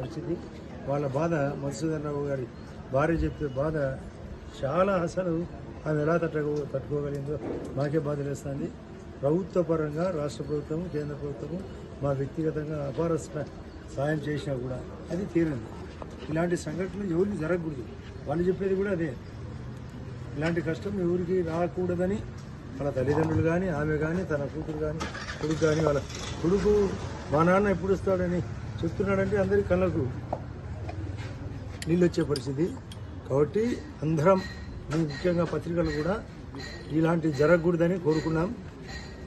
పరిస్థితి వాళ్ళ బాధ మధుసూదన్ రావు గారి భార్య చెప్తే బాధ చాలా అసలు ఆమె ఎలా తట్టుకో తట్టుకోగలిగిందో మాకే బాధ వేస్తుంది ప్రభుత్వ పరంగా రాష్ట్ర ప్రభుత్వం కేంద్ర ప్రభుత్వము మా వ్యక్తిగతంగా అపార స- సాయం చేసినా కూడా అది తీరింది. ఇలాంటి సంఘటనలు ఎవరికి జరగకూడదు. వాళ్ళు చెప్పేది కూడా అదే. ఇలాంటి కష్టం ఎవరికి రాకూడదని వాళ్ళ తల్లిదండ్రులు కానీ ఆమె కానీ తన కూతురు కానీ కొడుకు కానీ వాళ్ళ కొడుకు మా నాన్న ఎప్పుడు వస్తాడని చెప్తున్నాడంటే అందరి కళ్ళకు నీళ్ళు వచ్చే పరిస్థితి. కాబట్టి అందరం ముఖ్యంగా పత్రికలు కూడా ఇలాంటి జరగకూడదని కోరుకున్నాం.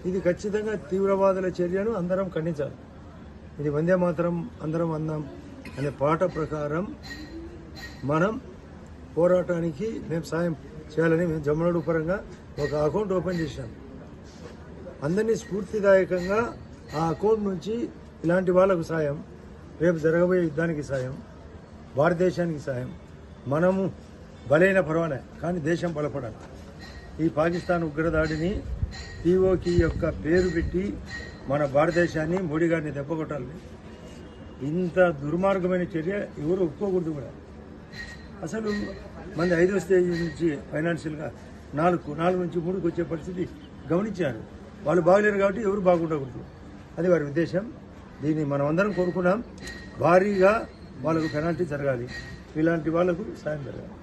ఇది ఖచ్చితంగా తీవ్రవాదుల చర్యను అందరం ఖండించాలి. ఇది వందే మాత్రం అందరం అందాం అనే పాట ప్రకారం మనం పోరాటానికి మేము సాయం చేయాలని మేము జమ్మనోడు పరంగా ఒక అకౌంట్ ఓపెన్ చేశాం. అందరినీ స్ఫూర్తిదాయకంగా ఆ అకౌంట్ నుంచి ఇలాంటి వాళ్ళకు సాయం. రేపు జరగబోయే యుద్ధానికి సాయం భారతదేశానికి సాయం. మనము బలైన పర్వాలే కానీ దేశం బలపడాలి. ఈ పాకిస్తాన్ ఉగ్రదాడిని పీఓకి యొక్క పేరు పెట్టి మన భారతదేశాన్ని మోడీ గారిని దెబ్బకొట్టాలి ఇంత దుర్మార్గమైన చర్య ఎవరు ఒప్పుకోకూడదు కూడా. అసలు మంది ఐదో స్టేజ్ నుంచి ఫైనాన్షియల్గా నాలుగు నాలుగు నుంచి మూడుకు వచ్చే పరిస్థితి గమనించారు. వాళ్ళు బాగలేరు కాబట్టి ఎవరు బాగుండకూడదు. అది వారి ఉద్దేశం. దీన్ని మనం అందరం కోరుకున్నాం. భారీగా వాళ్ళకు పెనాల్టీ జరగాలి. ఇలాంటి వాళ్ళకు సాయం జరగాలి.